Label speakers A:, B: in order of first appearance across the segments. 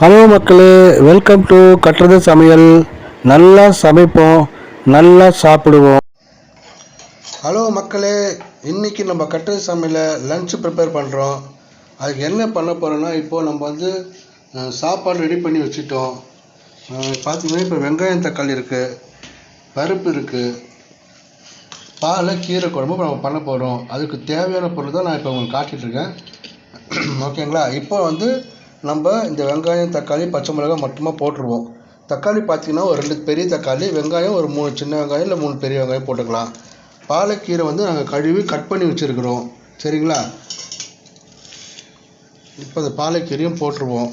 A: Hello மக்களே welcome to கட்டுறது சமையல். நல்லா சமைப்போம் நல்லா சாப்பிடுவோம். ஹலோ மக்களே இன்னைக்கு நம்ம கட்டுறது சமையலை லன்ச் ப்ரிப்பேர் பண்ணுறோம் அதுக்கு என்ன பண்ண போகிறோன்னா இப்போது நம்ம வந்து சாப்பாடு ரெடி பண்ணி வச்சுட்டோம். பார்த்தீங்கன்னா இப்போ வெங்காயம் தக்காளி இருக்குது பருப்பு இருக்குது பாலை கீரை குழம்பு நம்ம பண்ண போகிறோம் அதுக்கு தேவையான பொருள் தான் நான் இப்போ உங்களுக்கு காட்டிகிட்ருக்கேன் ஓகேங்களா இப்போ வந்து நம்ம இந்த வெங்காயம் தக்காளி பச்சை மிளகாய் மட்டுமா போட்டுருவோம். தக்காளி பார்த்தீங்கன்னா ஒரு ரெண்டு பெரிய தக்காளி வெங்காயம் ஒரு மூணு சின்ன வெங்காயம் இல்லை மூணு பெரிய வெங்காயம் போட்டுக்கலாம். பாலக்கீரை வந்து நாங்கள் கழுவி கட் பண்ணி வச்சுருக்குறோம். சரிங்களா? இப்போ அந்த பாலக்கீரையும் போட்டுருவோம்.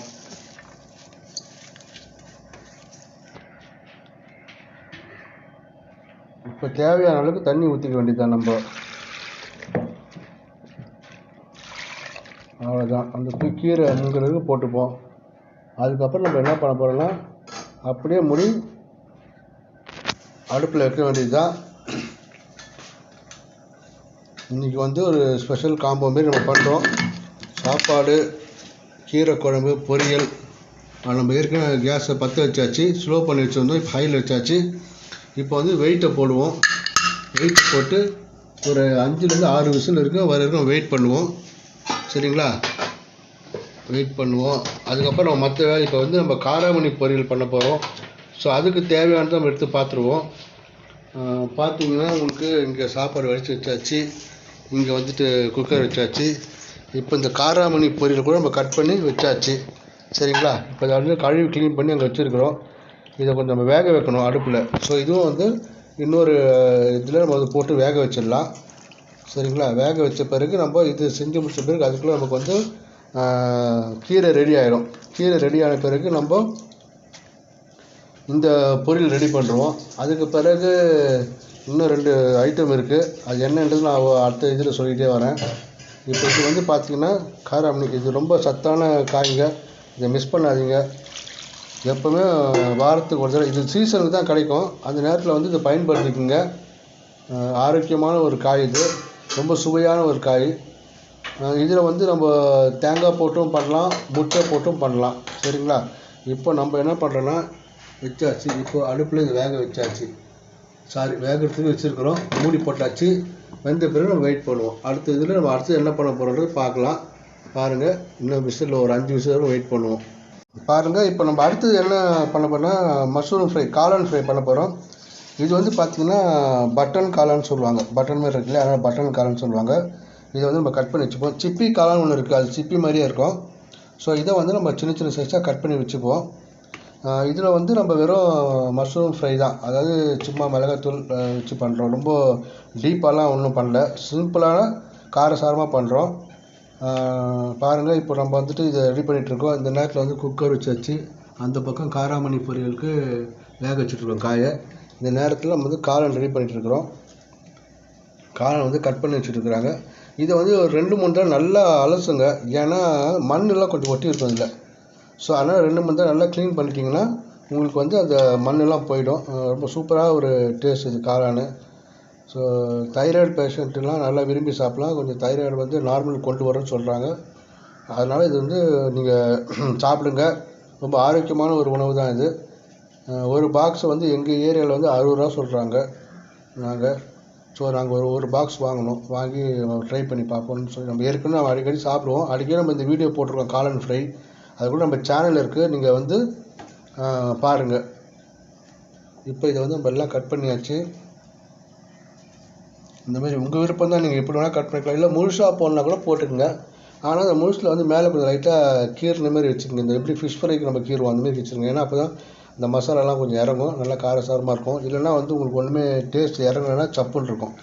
A: இப்போ தேவையான அளவுக்கு தண்ணி ஊற்றிக்க வேண்டியதுதான் நம்ம. அவ்வளோதான் அந்த தூ- கீரை முங்கிறதுக்கு போட்டுப்போம். அதுக்கப்புறம் நம்ம என்ன பண்ண போகிறோம்னா அப்படியே முடி அடுப்பில் வைக்க வேண்டியது தான் இன்றைக்கி வந்து ஒரு ஸ்பெஷல் காம்போ மாரி நம்ம பண்ணுறோம் சாப்பாடு கீரை குழம்பு பொரியல். நம்ம ஏற்கனவே கேஸை பற்ற வச்சாச்சு ஸ்லோ பண்ணி வச்சுருந்தோம் இப்போ ஹையில் வச்சாச்சு. இப்போ வந்து வெயிட்டை போடுவோம். வெயிட் போட்டு ஒரு அஞ்சுலேருந்து ஆறு விசில் இருக்கும் வர வரைக்கும் வெயிட் பண்ணுவோம். சரிங்களா? வெயிட் பண்ணுவோம். அதுக்கப்புறம் நம்ம மற்ற வேலை இப்போ வந்து நம்ம காராமணி பொரியல் பண்ண போகிறோம் ஸோ அதுக்கு தேவையானதை நம்ம எடுத்து பார்த்துருவோம் பார்த்தீங்கன்னா உங்களுக்கு இங்கே சாப்பாடு வடித்து வச்சாச்சு. இங்கே வந்துட்டு குக்கர் வச்சாச்சு. இப்போ இந்த காராமணி பொரியல் கூட நம்ம கட் பண்ணி வச்சாச்சு. சரிங்களா? இப்போ அதை வந்து கழுவி க்ளீன் பண்ணி அங்கே வச்சுருக்குறோம். இதை கொஞ்சம் நம்ம வேக வைக்கணும் அடுப்பில். ஸோ இதுவும் வந்து இன்னொரு இதில் நம்ம அதை போட்டு வேக வச்சிடலாம். சரிங்களா? வேக வச்ச பிறகு நம்ம இது செஞ்சு முடிச்ச பிறகு அதுக்குள்ளே நமக்கு வந்து கீரை ரெடி ஆயிடும் கீரை ரெடி ஆன பிறகு நம்ம இந்த பொரியல் ரெடி பண்ணுறோம் அதுக்கு பிறகு இன்னும் ரெண்டு ஐட்டம் இருக்குது அது என்னன்றது நான் அடுத்த இதில் சொல்லிகிட்டே வரேன். இப்போ இது வந்து பார்த்தீங்கன்னா காராமணி இது ரொம்ப சத்தான காய்ங்க. இதை மிஸ் பண்ணாதீங்க. எப்போவுமே வாரத்துக்கு ஒரு தடவை இது சீசனுக்கு தான் கிடைக்கும். அந்த நேரத்தில் வந்து இதை பயன்படுத்திக்கோங்க. ஆரோக்கியமான ஒரு காய் இது. ரொம்ப சுவையான ஒரு காய். இதில் வந்து நம்ம தேங்காய் போட்டும் பண்ணலாம் முட்டை போட்டும் பண்ணலாம். சரிங்களா? இப்போ நம்ம என்ன பண்ணுறோன்னா வச்சாச்சு. இப்போ அடுப்பில் இது வேக வச்சாச்சு. சாரி வேகிறதுக்கு வச்சுருக்குறோம். மூடி போட்டாச்சு. வெந்த பிறகு நம்ம வெயிட் பண்ணுவோம். அடுத்த இதில் நம்ம அடுத்து என்ன பண்ண போகிறோன்றது பார்க்கலாம். பாருங்கள் இன்னும் விசில் ஒரு அஞ்சு விசில் வெயிட் பண்ணுவோம். பாருங்கள் இப்போ நம்ம அடுத்தது என்ன பண்ண போகிறோம்னா மஷ்ரூம் ஃப்ரை காளான் ஃப்ரை பண்ண போகிறோம் இது வந்து பார்த்திங்கன்னா பட்டன் காளான்னு சொல்லுவாங்க. பட்டன் மாதிரி இருக்குல்ல அதனால் பட்டன் காளான்னு சொல்லுவாங்க. இதை வந்து நம்ம கட் பண்ணி வச்சுப்போம். சிப்பி காளான் ஒன்று இருக்குது அது சிப்பி மாதிரியே இருக்கும். ஸோ இதை வந்து நம்ம சின்ன சின்ன சைஸாக கட் பண்ணி வச்சுப்போம். இதில் வந்து நம்ம வெறும் மஷ்ரூம் ஃப்ரை தான். அதாவது சும்மா மிளகாத்தூள் வச்சு பண்ணுறோம் ரொம்ப டீப்பாலாம் ஒன்றும் பண்ணல. சிம்பிளான காரசாரமாக பண்ணுறோம் பாருங்கள் இப்போ நம்ம வந்துட்டு இதை ரெடி பண்ணிகிட்ருக்கோம் இந்த நேரத்தில் வந்து குக்கர் வச்சு வச்சு அந்த பக்கம் காராமணி பொரியலுக்கு வேக வச்சுட்ருக்கோம் காயை. இந்த நேரத்தில் நம்ம வந்து காளான் ரெடி பண்ணிகிட்ருக்குறோம் காளான் வந்து கட் பண்ணி வச்சுட்ருக்குறாங்க இதை வந்து ஒரு ரெண்டு மூணு தடவை நல்லா அலசுங்க. ஏன்னா மண்ணெல்லாம் கொஞ்சம் ஒட்டி இருக்கும் இதில். ஸோ அதனால் ரெண்டு மூணு தடவை நல்லா க்ளீன் பண்ணிட்டீங்கன்னா உங்களுக்கு வந்து அந்த மண்ணெல்லாம் போயிடும். ரொம்ப சூப்பராக ஒரு டேஸ்ட் இது காளான். ஸோ தைராய்டு பேஷண்ட்டுலாம் நல்லா விரும்பி சாப்பிட்லாம். கொஞ்சம் தைராய்டு வந்து நார்மல் கொண்டு வரும்னு சொல்கிறாங்க அதனால் இது வந்து நீங்கள் சாப்பிடுங்க. ரொம்ப ஆரோக்கியமான ஒரு உணவு தான் இது. ஒரு பாக்ஸ் வந்து எங்கள் ஏரியாவில் வந்து அறுபது ரூபா சொல்கிறாங்க நாங்கள் ஸோ நாங்கள் ஒரு ஒரு பாக்ஸ் வாங்கினோம் வாங்கி ட்ரை பண்ணி பார்ப்போம்னு சொல்லி நம்ம ஏற்கனவே நம்ம அடிக்கடி சாப்பிடுவோம். அடிக்கடி நம்ம இந்த வீடியோ போட்டிருக்கோம் காளான் ஃப்ரை அது கூட நம்ம சேனல் இருக்குது நீங்கள் வந்து பாருங்கள் இப்போ இதை வந்து நம்ம எல்லாம் கட் பண்ணியாச்சு. இந்த மாதிரி உங்கள் விருப்பம் தான் நீங்கள் எப்படி வேணால் கட் பண்ணிக்கலாம். இல்லை முழுசாக போடணுன்னா கூட போட்டுக்கோங்க. ஆனால் அந்த முழுசில் வந்து மேலே கொஞ்சம் லைட்டாக கீறின மாதிரி வச்சுக்கோங்க. இந்த எப்படி ஃபிஷ் ஃப்ரைக்கு நம்ம கீறுவோம் அந்த மாதிரி வச்சுருங்க ஏன்னா அப்போ தான் இந்த மசாலாலாம் கொஞ்சம் இறங்கும் நல்லா காரசாரமாக இருக்கும். இல்லைன்னா வந்து உங்களுக்கு ஒன்றுமே டேஸ்ட் இறங்கலைன்னா சப்புன்னு இருக்கும்.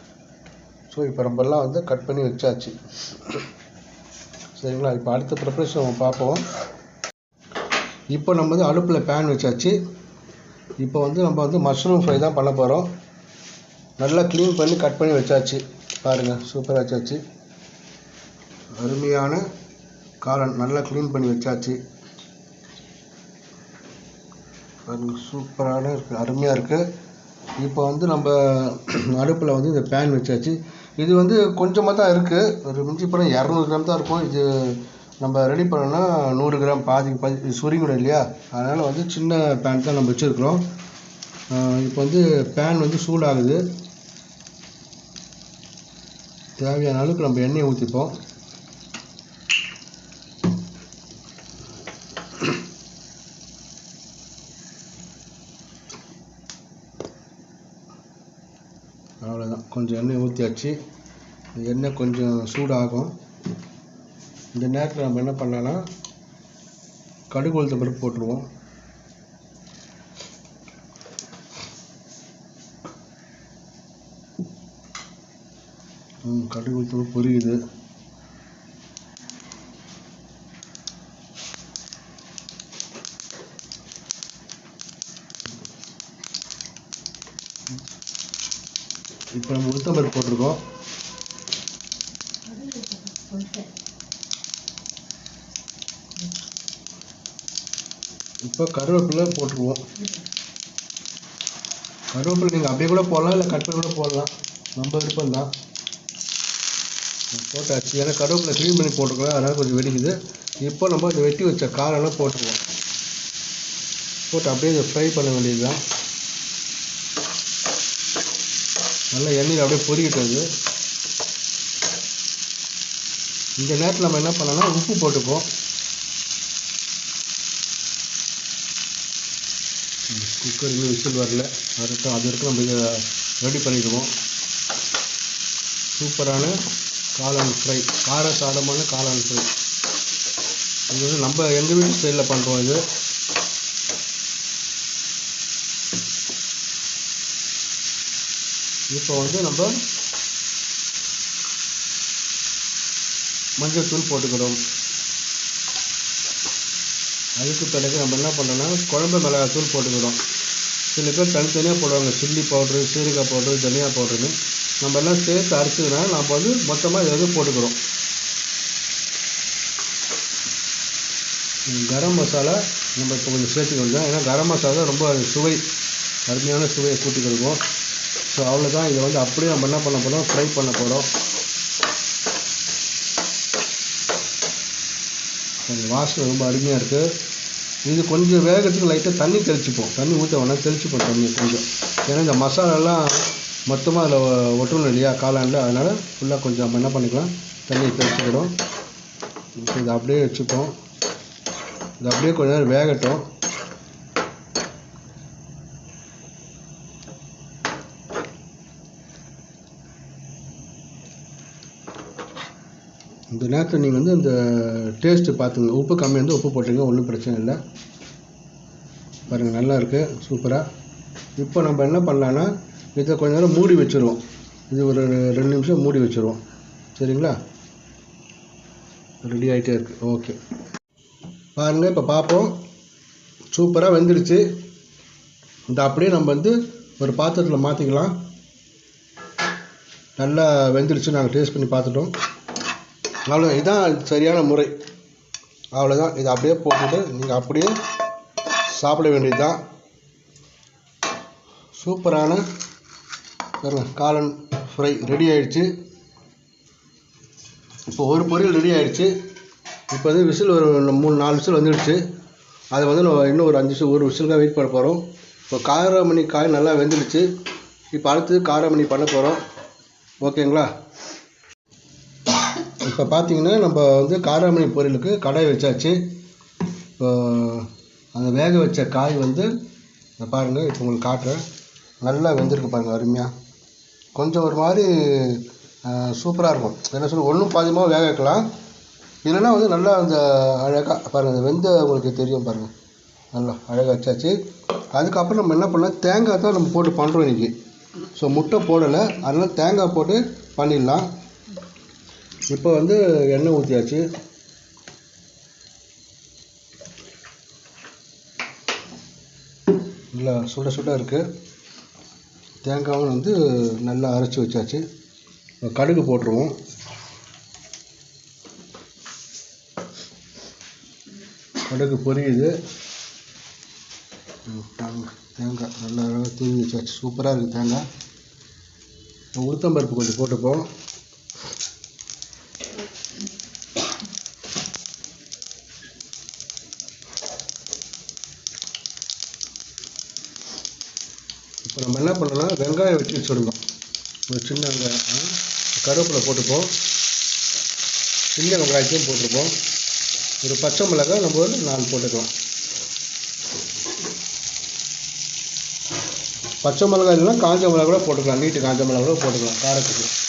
A: ஸோ இப்போ நம்மல்லாம் வந்து கட் பண்ணி வச்சாச்சு. சரிங்களா? இப்போ அடுத்த ப்ரிப்ரேஷன் நம்ம பார்ப்போம். இப்போ நம்ம வந்து அடுப்பில் பேன் வச்சாச்சு. இப்போ வந்து நம்ம வந்து மஷ்ரூம் ஃப்ரை தான் பண்ண போகிறோம் நல்லா க்ளீன் பண்ணி கட் பண்ணி வச்சாச்சு. பாருங்கள் சூப்பராக வச்சாச்சு. அருமையான காளான் நல்லா க்ளீன் பண்ணி வச்சாச்சு. சூப்பரான இருக்குது அருமையாக இருக்குது இப்போ வந்து நம்ம அடுப்பில் வந்து இந்த பேன் வச்சாச்சு. இது வந்து கொஞ்சமாக தான் இருக்குது ஒரு மிஞ்சி போனால் இரநூறு கிராம் தான் இருக்கும். இது நம்ம ரெடி பண்ணோன்னா நூறு கிராம் பாதி பாதி சுருங்கிடும் இல்லையா? அதனால் வந்து சின்ன பேன் தான் நம்ம வச்சுருக்குறோம். இப்போ வந்து பேன் வந்து சூடாகுது. தேவையான அளவுக்கு நம்ம எண்ணெயை ஊற்றிப்போம் அவ்வளோதான் கொஞ்சம் எண்ணெய் ஊற்றியாச்சு இந்த எண்ணெய் கொஞ்சம் சூடாகும். இந்த நேரத்தில் நம்ம என்ன பண்ணலாம்னா கடுகு உளுத்த பருப்பு போட்டுருவோம். கடுகு உளுத்த பருப்பு பொரியுது. இப்போ நம்ம உளுத்தம் பருப்பு போட்டிருக்கோம். இப்போ கருவேப்பிலை போட்டுருவோம். கருவேப்பிலை நீங்கள் அப்படியே கூட போடலாம் இல்லை கட் பண்ணி கூட போடலாம். நம்ம விருப்பம் தான் போட்டாச்சு. ஏன்னா கருவேப்பிலை க்ளீன் பண்ணி போட்டுருக்கோம். அதனால் கொஞ்சம் வெடிக்குது. இப்போ நம்ம இந்த வெட்டி வச்ச காரெல்லாம் போட்டுருவோம். போட்டு அப்படியே இதை ஃப்ரை பண்ண வேண்டியது தான் நல்லா எண்ணெயில் அப்படியே பொரிக்கிட்டு அது இந்த நேரத்தில் நம்ம என்ன பண்ணோம்னா உப்பு போட்டுப்போம் குக்கர் இன்னும் விசில் வரல. அதுக்கு அது வரைக்கும் நம்ம இதை ரெடி பண்ணிடுவோம். சூப்பரான காளான் ஃப்ரை கார சாதமான காளான் ஃப்ரை இது வந்து நம்ம எங்கள் வீட்டு ஸ்டைலில் பண்ணுறோம் இது. இப்போ வந்து நம்ம மஞ்சள் தூள் போட்டுக்கிறோம் அதுக்கு பிறகு நம்ம என்ன பண்ணுறோம்னா குழம்பு மிளகாய் தூள் போட்டுக்கிறோம் சில பேர் தனித்தனியாக போடுவாங்க. சில்லி பவுட்ரு சீரகா பவுட்ரு தனியா பவுட்ருன்னு. நம்ம எல்லாம் சேர்த்து அரைச்சதுனால நம்ம வந்து மொத்தமாக இதை வந்து போட்டுக்கிறோம். கரம் மசாலா நம்ம இப்போ கொஞ்சம் சேர்த்துக்கணும். ஏன்னா கரம் மசாலா தான் ரொம்ப சுவை அருமையான சுவையை கூட்டி கொடுக்கும் ஸோ அவ்வளோதான் இதை வந்து அப்படியே நம்ம என்ன பண்ண போகிறோம் ஃப்ரை பண்ண போகிறோம் கொஞ்சம் வாசனை ரொம்ப அருமையாக இருக்குது இது கொஞ்சம் வேகத்துக்கு லைட்டாக தண்ணி தெளிச்சுப்போம். தண்ணி ஊற்ற வேணால் தெளிச்சுப்போம் தண்ணி கொஞ்சம். ஏன்னா இந்த மசாலாலாம் மொத்தமாக அதில் ஒட்டணும் இல்லையா? காளானில். அதனால் ஃபுல்லாக கொஞ்சம் நம்ம என்ன பண்ணிக்கலாம்? தண்ணி தெளிச்சுக்கிறோம் இதை அப்படியே வச்சுப்போம். இது அப்படியே கொஞ்ச நேரம் வேகட்டும். இந்த நேரத்தில் நீங்கள் வந்து இந்த டேஸ்ட்டு பார்த்துங்க. உப்பு கம்மியாக இருந்தால் உப்பு போட்டுங்க ஒன்றும் பிரச்சனை இல்லை. பாருங்கள் நல்லா இருக்குது சூப்பராக இப்போ நம்ம என்ன பண்ணலான்னா இதை கொஞ்ச நேரம் மூடி வச்சுருவோம். இது ஒரு ரெண்டு நிமிஷம் மூடி வச்சுருவோம். சரிங்களா? ரெடி ஆகிட்டே இருக்குது ஓகே. பாருங்கள் இப்போ பார்ப்போம். சூப்பராக வெந்துடுச்சு இந்த அப்படியே நம்ம வந்து ஒரு பாத்திரத்தில் மாற்றிக்கலாம் நல்லா வெந்துடுச்சு நாங்கள் டேஸ்ட் பண்ணி பார்த்துட்டோம். அவ்வளோ இதுதான் சரியான முறை. அவ்வளோதான் இதை அப்படியே போட்டுட்டு நீங்கள் அப்படியே சாப்பிட வேண்டியது தான் சூப்பரான பாருங்க காளான் ஃப்ரை ரெடி ஆயிடுச்சு. இப்போ ஒரு பொரியல் ரெடி ஆயிடுச்சு. இப்போ வந்து விசில் ஒரு மூணு நாலு விசில் வந்துடுச்சு. அதை வந்து நம்ம இன்னும் ஒரு அஞ்சு ஒரு விசிலுக்காக வெயிட் பண்ண போகிறோம் இப்போ காராமணி காய் நல்லா வெந்துடுச்சு. இப்போ அடுத்தது காராமணி பண்ண போகிறோம் ஓகேங்களா? இப்போ பார்த்தீங்கன்னா நம்ம வந்து காராமணி பொரியலுக்கு கடாய் வச்சாச்சு. இப்போ அந்த வேக வச்ச காய் வந்து பாருங்கள் இப்போ உங்களுக்கு காட்டுறேன். நல்லா வெந்திருக்கு பாருங்கள் அருமையாக கொஞ்சம் ஒரு மாதிரி சூப்பராக இருக்கும். என்ன சொல்ல ஒன்றும் பாதியமாக வேக வைக்கலாம். இல்லைன்னா வந்து நல்லா அந்த அழகாக பாருங்கள் அந்த வெந்த உங்களுக்கு தெரியும் பாருங்கள் நல்லா அழகாக வச்சாச்சு. அதுக்கப்புறம் நம்ம என்ன பண்ணலாம் தேங்காய் தான் நம்ம போட்டு பண்ணுறோம் இன்றைக்கி ஸோ முட்டை போடலை. அதனால் தேங்காய் போட்டு பண்ணிடலாம். இப்போ வந்து எண்ணெய் ஊற்றியாச்சு நல்லா சுட சுட இருக்குது தேங்காவும் வந்து நல்லா அரைச்சி வச்சாச்சு. கடுகு போட்டுருவோம். கடுகு பொரியுது. தேங்காய் தேங்காய் நல்லா தூவி வச்சாச்சு. சூப்பராக இருக்குது தேங்காய். உளுத்தம்பருப்பு கொஞ்சம் போட்டுப்போம். பண்ணலாம் வெங்காயம் வெட்டி வச்சுருந்தோம் ஒரு சின்ன வெங்காயம் கருவேப்பிலை போட்டுப்போம். சின்ன வெங்காயத்தையும் போட்டிருப்போம் ஒரு பச்சை மிளகாய் நம்ம ஒரு நாலு போட்டுக்கலாம். பச்சை மிளகாய் இல்லைன்னா காஞ்ச மிளகா கூட போட்டுக்கலாம். நீட்டு காஞ்ச மிளகா கூட போட்டுக்கலாம். காரத்துக்கு.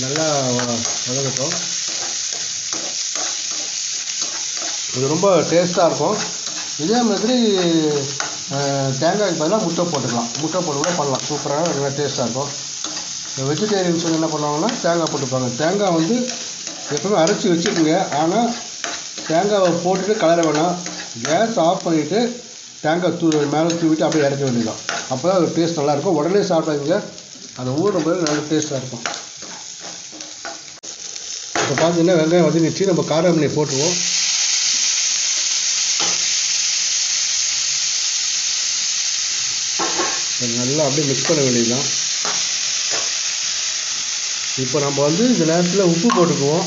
A: நல்லா வ- இது ரொம்ப டேஸ்ட்டாக இருக்கும். இதே மாதிரி தேங்காய்க்கு பதிலாக முட்டை போட்டுக்கலாம். முட்டை போட்டு கூட பண்ணலாம். சூப்பராக நல்லா டேஸ்ட்டாக இருக்கும். இந்த வெஜிடேரியன்ஸ் வந்து என்ன பண்ணுவாங்கன்னா தேங்காய் போட்டுப்பாங்க. தேங்காய் வந்து எப்பவுமே அரைச்சி வச்சுக்கோங்க. ஆனால் தேங்காவை போட்டுட்டு கலர வேணாம். கேஸ் ஆஃப் பண்ணிவிட்டு தேங்காய் தூ மேலே தூவிட்டு அப்படியே இறக்க வேண்டியதான் அப்போ தான் அது டேஸ்ட் நல்லாயிருக்கும் உடனே சாப்பிடாதீங்க. அந்த ஊறும் போது நல்ல டேஸ்ட்டாக இருக்கும். இப்போ பார்த்தீங்கன்னா வெங்காயம் வதங்கிச்சு நம்ம காராமணி போட்டுருவோம். நல்லா அப்படியே மிக்ஸ் பண்ண வேண்டியதுதான். இப்போ நம்ம வந்து இந்த நேரத்தில் உப்பு போட்டுக்குவோம்.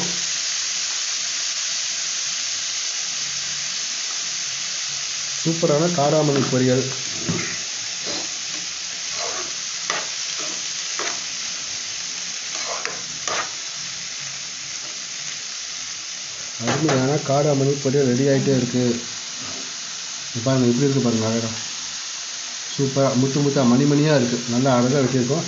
A: சூப்பரான காராமணி பொரியல். அருமையான காராமணி பொரியல் ரெடி ஆகிட்டே இருக்குது பாருங்கள் எப்படி இருக்குது பாருங்கள் அழகாக சூப்பராக முத்து முத்தாக மணி மணியாக இருக்குது நல்லா அழகாக வச்சுருக்கோம்.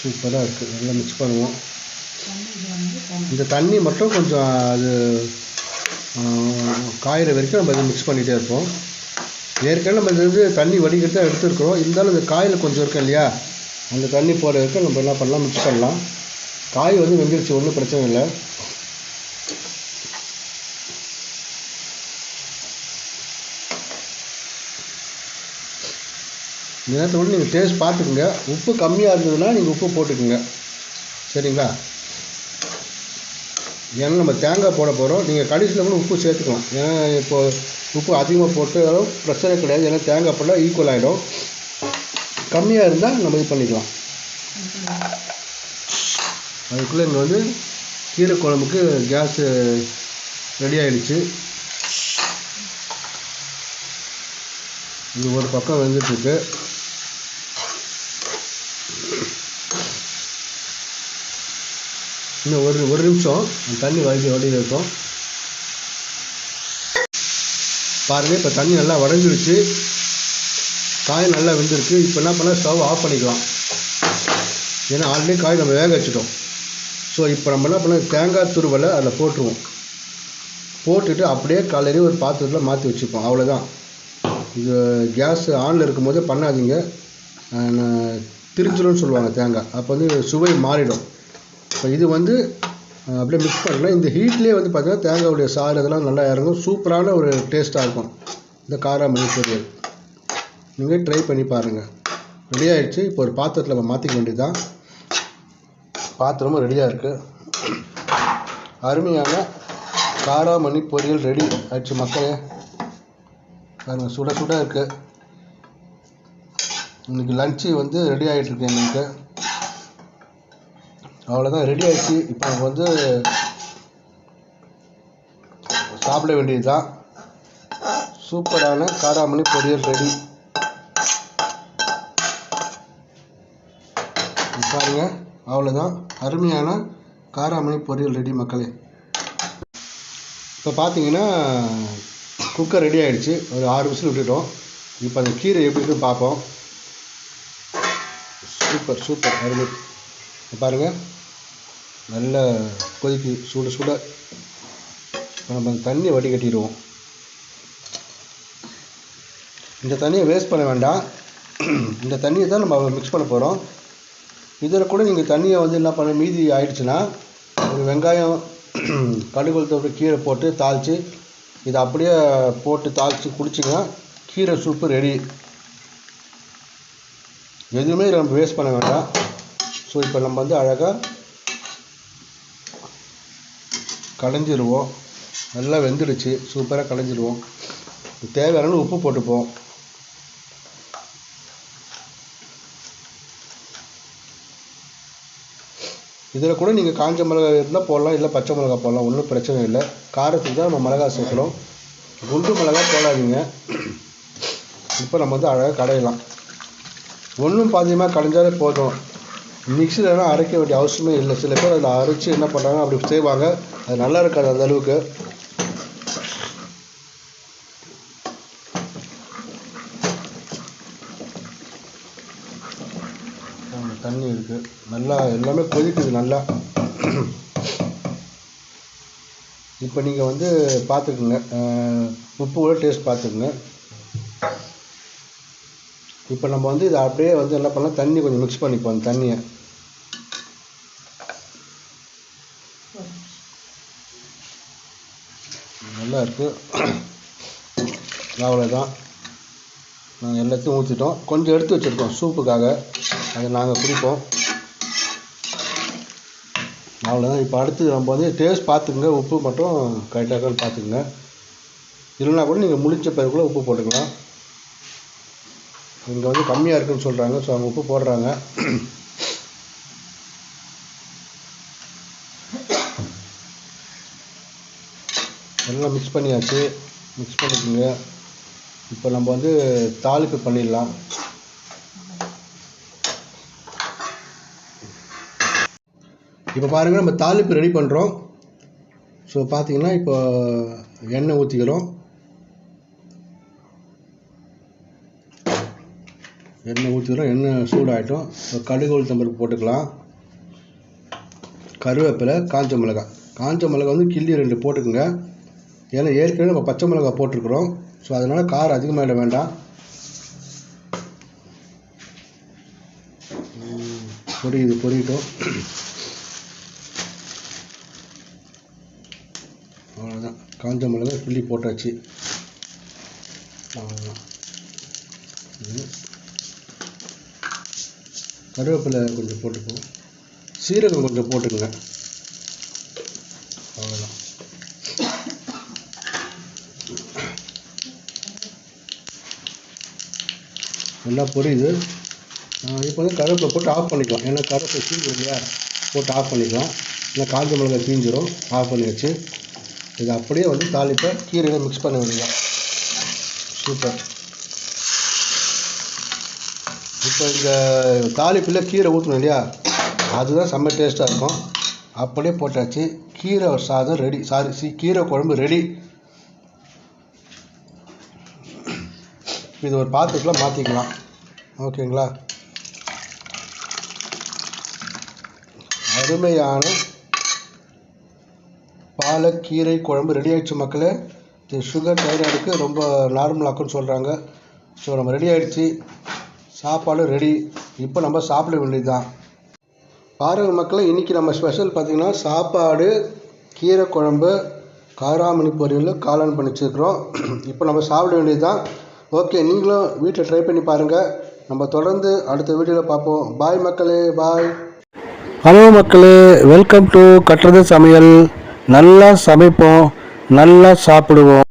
A: சூப்பராக இருக்குது நல்லா மிக்ஸ் பண்ணுவோம். இந்த தண்ணி மட்டும் கொஞ்சம் அது காயிற வரைக்கும் நம்ம இதை மிக்ஸ் பண்ணிகிட்டே இருப்போம். ஏற்கனவே நம்ம இது வந்து தண்ணி வடிகட்டி தான் எடுத்துருக்குறோம். இருந்தாலும் இந்த காயில் கொஞ்சம் இருக்கு இல்லையா? அந்த தண்ணி போட வரைக்கும் நம்ம என்ன பண்ணலாம் மிக்ஸ் பண்ணலாம். காய் வந்து வெந்துருச்சு ஒன்றும் பிரச்சனை இல்லை. நேரத்தை வந்து நீங்கள் டேஸ்ட் பார்த்துக்குங்க. உப்பு கம்மியாக இருந்ததுன்னா நீங்கள் உப்பு போட்டுக்குங்க. சரிங்களா? ஏன்னா நம்ம தேங்காய் போட போகிறோம் நீங்கள் கடைசியில் கூட உப்பு சேர்த்துக்கலாம். ஏன்னா இப்போது உப்பு அதிகமாக போட்டாலும் பிரச்சனை கிடையாது. ஏன்னா தேங்காய் போட்டால் ஈக்குவல் ஆகிடும் கம்மியாக இருந்தால் நம்ம இது பண்ணிக்கலாம். அதுக்குள்ளே இங்கே வந்து கீரை குழம்புக்கு கேஸு ரெடி ஆகிடுச்சு இது ஒரு பக்கம் வெந்துட்டுருக்கு. இன்னும் ஒரு ஒரு நிமிஷம். தண்ணி வடி வடியில் இருக்கும். பாருங்கள் இப்போ தண்ணி நல்லா வடைஞ்சிருச்சு. காய் நல்லா வெந்திருக்கு. இப்போ என்ன பண்ணால் ஸ்டவ் ஆஃப் பண்ணிக்கலாம். ஏன்னா ஆல்ரெடி காய் நம்ம வேக வச்சுட்டோம். ஸோ இப்போ நம்ம என்ன பண்ண தேங்காய் துருவலை அதில் போட்டுருவோம். போட்டுட்டு அப்படியே காலையிலே ஒரு பாத்திரத்தில் மாற்றி வச்சுப்போம். அவ்வளோதான் இது கேஸ் ஆனில் இருக்கும்போது பண்ணாதீங்க. அஹ் திரிஞ்சிடும்னு சொல்லுவாங்க தேங்காய். அப்போ வந்து சுவை மாறிடும். இப்போ இது வந்து அப்படியே மிக்ஸ் பண்ணலாம் இந்த ஹீட்லேயே வந்து பார்த்தீங்கன்னா தேங்காயுடைய சாறு இதெல்லாம் நல்லா இறங்கும். சூப்பரான ஒரு டேஸ்ட்டாக இருக்கும். இந்த காராமணி பொரியல். நீங்கள் ட்ரை பண்ணி பாருங்கள் ரெடி ஆகிடுச்சு இப்போ ஒரு பாத்திரத்தில் நம்ம மாற்றிக்க வேண்டியதுதான். பாத்திரமும் ரெடியாக இருக்குது அருமையான காராமணி பொரியல் ரெடி ஆயிடுச்சு மக்களே. பாருங்கள் சுட சுட இருக்குது இன்னைக்கு லஞ்சு வந்து ரெடி ஆகிட்டுருக்கு எங்களுக்கு. அவ்வளோதான் ரெடி ஆகிடுச்சு இப்போ நம்ம வந்து சாப்பிட வேண்டியதுதான். சூப்பரான காராமணி பொரியல் ரெடி பாருங்கள் அவ்வளோதான் அருமையான காராமணி பொரியல் ரெடி மக்களே. இப்போ பார்த்தீங்கன்னா குக்கர் ரெடி ஆகிடுச்சு ஒரு ஆறு விசில் விட்டுட்டோம். இப்போ அந்த கீரை எப்படி இருக்குன்னு பார்ப்போம். Super super. அருமை. பாருங்கள் நல்ல கொதிக்கு சுட சுட. நம்ம தண்ணி தண்ணியை வடிகட்டிடுவோம் இந்த தண்ணியை வேஸ்ட் பண்ண வேண்டாம். இந்த தண்ணியை தான் நம்ம மிக்ஸ் பண்ண போகிறோம் இதில் கூட நீங்கள் தண்ணியை வந்து என்ன பண்ண மீதி ஆயிடுச்சுன்னா ஒரு வெங்காயம் கடுகுளத்தோட கீரை போட்டு தாளித்து இதை அப்படியே போட்டு தாளித்து குடிச்சிங்கன்னா கீரை சூப்பு ரெடி எதுவுமே நம்ம வேஸ்ட் பண்ண வேண்டாம். ஸோ இப்போ நம்ம வந்து அழகாக கடைஞ்சிருவோம். நல்லா வெந்துடுச்சு. சூப்பராக கடைஞ்சிருவோம். தேவையான உப்பு போட்டுப்போம். இதில் கூட நீங்கள் காஞ்ச மிளகாய் இருந்தால் போடலாம் இல்லை பச்சை மிளகாய் போடலாம் ஒன்றும் பிரச்சனை இல்லை. காரத்துக்கு தான் நம்ம மிளகாய் சேர்க்குறோம் குண்டு மிளகாய் போடாதீங்க. இப்போ நம்ம வந்து அழகாக கடையலாம். ஒன்றும் பாதியமாக கடைஞ்சாலே போதும். மிக்சிலலாம் அரைக்க வேண்டிய அவசியமே இல்லை. சில பேர் அதில் அரைச்சி என்ன பண்ணுறாங்க அப்படி செய்வாங்க. அது நல்லா இருக்காது அந்த அளவுக்கு ஆமா, தண்ணி இருக்குது நல்லா எல்லாமே கொதிக்குது நல்லா. இப்போ நீங்கள் வந்து பார்த்துக்குங்க உப்பு கூட டேஸ்ட் பார்த்துக்குங்க இப்போ நம்ம வந்து இதை அப்படியே வந்து என்ன பண்ணலாம்? தண்ணி கொஞ்சம் மிக்ஸ் பண்ணிப்போம் அந்த தண்ணியை. நல்லா இருக்குது அவ்வளோதான் நாங்கள் எல்லாத்தையும் ஊற்றிட்டோம் கொஞ்சம் எடுத்து வச்சுருக்கோம் சூப்புக்காக. அதை நாங்கள் குடிப்போம். அவ்வளோதான் இப்போ அடுத்து நம்ம வந்து டேஸ்ட் பார்த்துக்குங்க. உப்பு மட்டும் கரெக்டாக இருக்கான்னு பார்த்துக்குங்க. இல்லைனா கூட நீங்கள் முடிஞ்ச பிறகுள்ள உப்பு போட்டுக்கலாம். இங்கே வந்து கம்மியாக இருக்குன்னு சொல்கிறாங்க ஸோ அவங்க உப்பு போடுறாங்க. எல்லாம் மிக்ஸ் பண்ணியாச்சு. மிக்ஸ் பண்ணிக்கோங்க. இப்போ நம்ம வந்து தாளிப்பு பண்ணிடலாம். இப்போ பாருங்கள் நம்ம தாளிப்பு ரெடி பண்ணுறோம் ஸோ பார்த்தீங்கன்னா இப்போ எண்ணெய் ஊற்றிக்கிறோம் எண்ணெய் ஊற்றிக்கிறோம் எண்ணெய் சூடாகிட்டோம் இப்போ கடுகு உளுத்தம்பருப்பு போட்டுக்கலாம். கருவேப்பிலை காஞ்ச மிளகாய். காஞ்ச மிளகாய் வந்து கிள்ளி ரெண்டு போட்டுக்கோங்க. ஏன்னா ஏற்கனவே நம்ம பச்சை மிளகாய் போட்டிருக்கிறோம். ஸோ அதனால் காரம் அதிகமாகிட வேண்டாம். புரியுது பொரியுது பொரியட்டும் அவ்வளோதான் காஞ்ச மிளகாய் கிள்ளி போட்டாச்சு. கருவேப்பிலை கொஞ்சம் போட்டுக்குவோம் சீரகம் கொஞ்சம் போட்டுக்கோங்க. அவ்வளோதான் நல்லா புரியுது. இப்போ வந்து கருவேப்பிலை போட்டு ஆஃப் பண்ணிக்கலாம். ஏன்னா கருவேப்பிலை தீஞ்சிரும் இல்லையா? போட்டு ஆஃப் பண்ணிக்கலாம். இல்லை காஞ்ச மிளகாய் தீஞ்சிரும். ஆஃப் பண்ணியாச்சு. இது அப்படியே வந்து தாளிப்பை கீரையில் மிக்ஸ் பண்ண விடுங்க சூப்பர் இப்போ இந்த தாளிப்பில் கீரை ஊற்றணும் இல்லையா? அதுதான் செம்ம டேஸ்ட்டாக இருக்கும். அப்படியே போட்டாச்சு. கீரை சாதம் ரெடி சாரி சி கீரை குழம்பு ரெடி இது ஒரு பாத்திரத்தில் மாற்றிக்கலாம் ஓகேங்களா அருமையான பாலக்கீரை குழம்பு ரெடி ஆகிடுச்சு மக்களே. இது சுகர் தைராய்டுக்கு ரொம்ப நார்மலாக்குன்னு சொல்கிறாங்க ஸோ நம்ம ரெடி ஆகிடுச்சு சாப்பாடு ரெடி இப்போ நம்ம சாப்பிட வேண்டியதுதான். பாருங்கள் மக்களை இன்றைக்கி நம்ம ஸ்பெஷல் பார்த்திங்கன்னா சாப்பாடு கீரை குழம்பு காராமணி பொரியல் காளான் பண்ணி வச்சுருக்கிறோம் இப்போ நம்ம சாப்பிட வேண்டியதுதான். ஓகே நீங்களும் வீட்டில் ட்ரை பண்ணி பாருங்கள் நம்ம தொடர்ந்து அடுத்த வீடியோவில் பார்ப்போம். பாய் மக்களே பாய் ஹலோ மக்களே வெல்கம் டு கட்டுறது சமையல். நல்லா சமைப்போம் நல்லா சாப்பிடுவோம்.